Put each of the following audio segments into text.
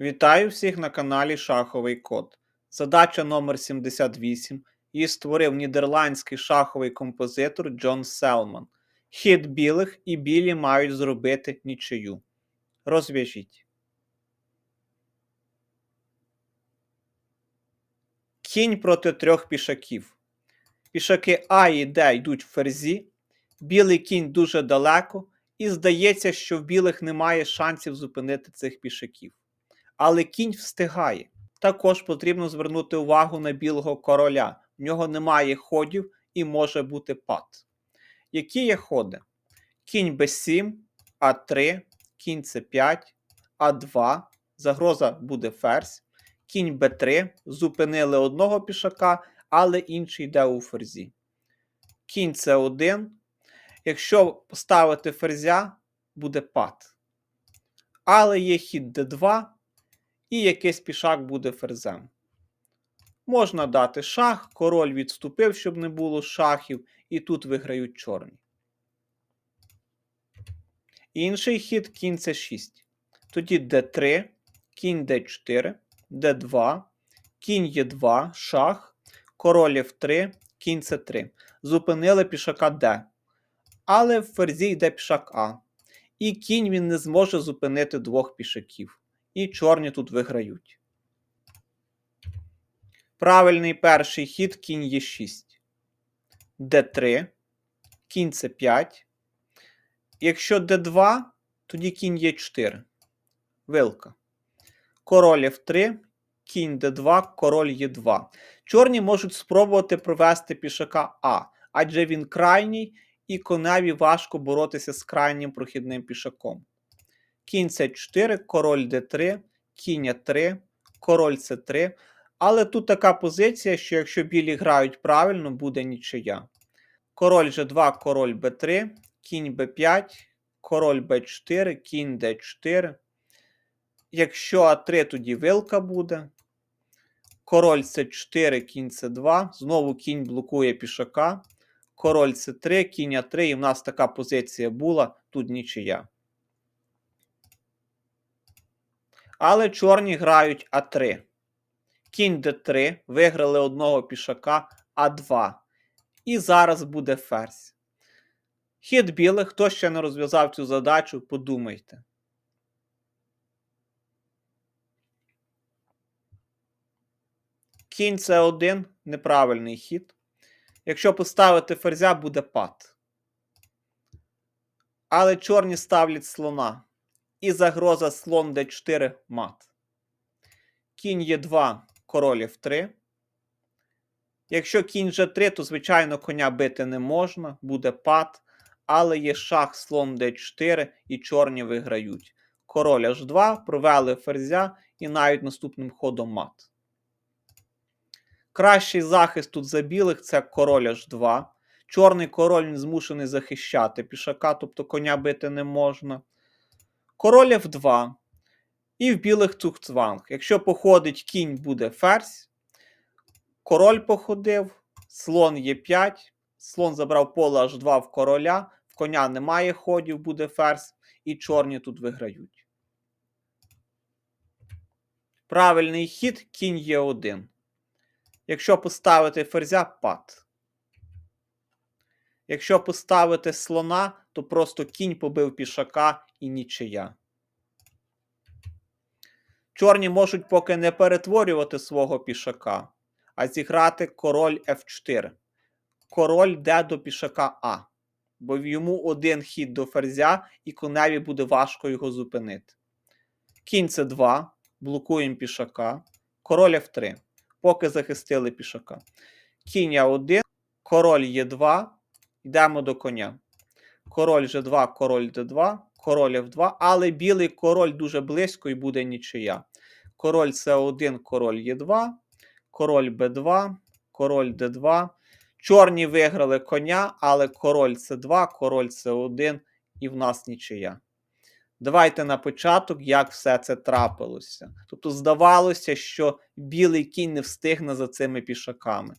Вітаю всіх на каналі Шаховий Код. Задача номер 78. Її створив нідерландський шаховий композитор Джон Селман. Хід білих і білі мають зробити нічию. Розв'яжіть. Кінь проти трьох пішаків. Пішаки А і Д йдуть в ферзі. Білий кінь дуже далеко, і здається, що в білих немає шансів зупинити цих пішаків але кінь встигає. Також потрібно звернути увагу на білого короля. В нього немає ходів і може бути пад. Які є ходи? Кінь Б7, А3, кінь С5, А2, загроза буде ферзь, кінь Б3, зупинили одного пішака, але інший йде у ферзі. Кінь С1. Якщо поставити ферзя, буде пад. Але є хід Д2, і якийсь пішак буде ферзем. Можна дати шах, король відступив, щоб не було шахів, і тут виграють чорні. Інший хід кінь c 6. Тоді d3, кінь d4, d2, кінь Е2, шах, король F3, кінь С3. Зупинили пішака D. Але в ферзі йде пішак А. І кінь він не зможе зупинити двох пішаків і чорні тут виграють. Правильний перший хід кінь Е6. Д3, кінь С5. Якщо Д2, тоді кінь Е4. Вилка. Король F3, кінь Д2, король Е2. Чорні можуть спробувати провести пішака А, адже він крайній, і коневі важко боротися з крайнім прохідним пішаком кінь С4, король Д3, кінь А3, король С3. Але тут така позиція, що якщо білі грають правильно, буде нічия. Король G2, король Б3, кінь Б5, король Б4, кінь Д4. Якщо А3, тоді вилка буде. Король С4, кінь С2. Знову кінь блокує пішака. Король С3, кінь А3, і в нас така позиція була, тут нічия. Але чорні грають А3. Кінь Д3, виграли одного пішака А2. І зараз буде ферзь. Хід білих, хто ще не розв'язав цю задачу, подумайте. Кінь С1 неправильний хід. Якщо поставити ферзя, буде пад. Але чорні ставлять слона і загроза слон d4 мат. Кінь Е2, король F3. Якщо кінь G3, то, звичайно, коня бити не можна, буде пад. Але є шах слон d4 і чорні виграють. Король H2, провели ферзя і навіть наступним ходом мат. Кращий захист тут за білих це король H2. Чорний король змушений захищати пішака, тобто коня бити не можна король F2. І в білих цухцванг. Якщо походить кінь, буде ферзь. Король походив, слон Е5. Слон забрав поле H2 в короля. В коня немає ходів, буде ферзь. І чорні тут виграють. Правильний хід кінь Е1. Якщо поставити ферзя пад. Якщо поставити слона, то просто кінь побив пішака і нічия. Чорні можуть поки не перетворювати свого пішака, а зіграти король F4. Король йде до пішака А. Бо йому один хід до ферзя, і коневі буде важко його зупинити. Кінь c 2 блокуємо пішака. Король F3. Поки захистили пішака. Кінь А1, король Е2. Йдемо до коня. Король G2, король d2, король F2, але білий король дуже близько і буде нічия. Король С1, король Е2, король Б2, король Д2. Чорні виграли коня, але король С2, король С1 і в нас нічия. Давайте на початок, як все це трапилося. Тобто, здавалося, що білий кінь не встигне за цими пішаками.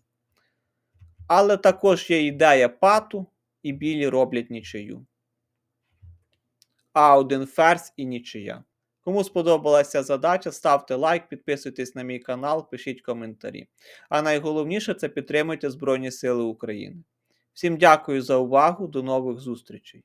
Але також є ідея пату, і білі роблять нічию. А один ферзь і нічия. Кому сподобалася задача, ставте лайк, підписуйтесь на мій канал, пишіть коментарі. А найголовніше це підтримуйте Збройні Сили України. Всім дякую за увагу, до нових зустрічей!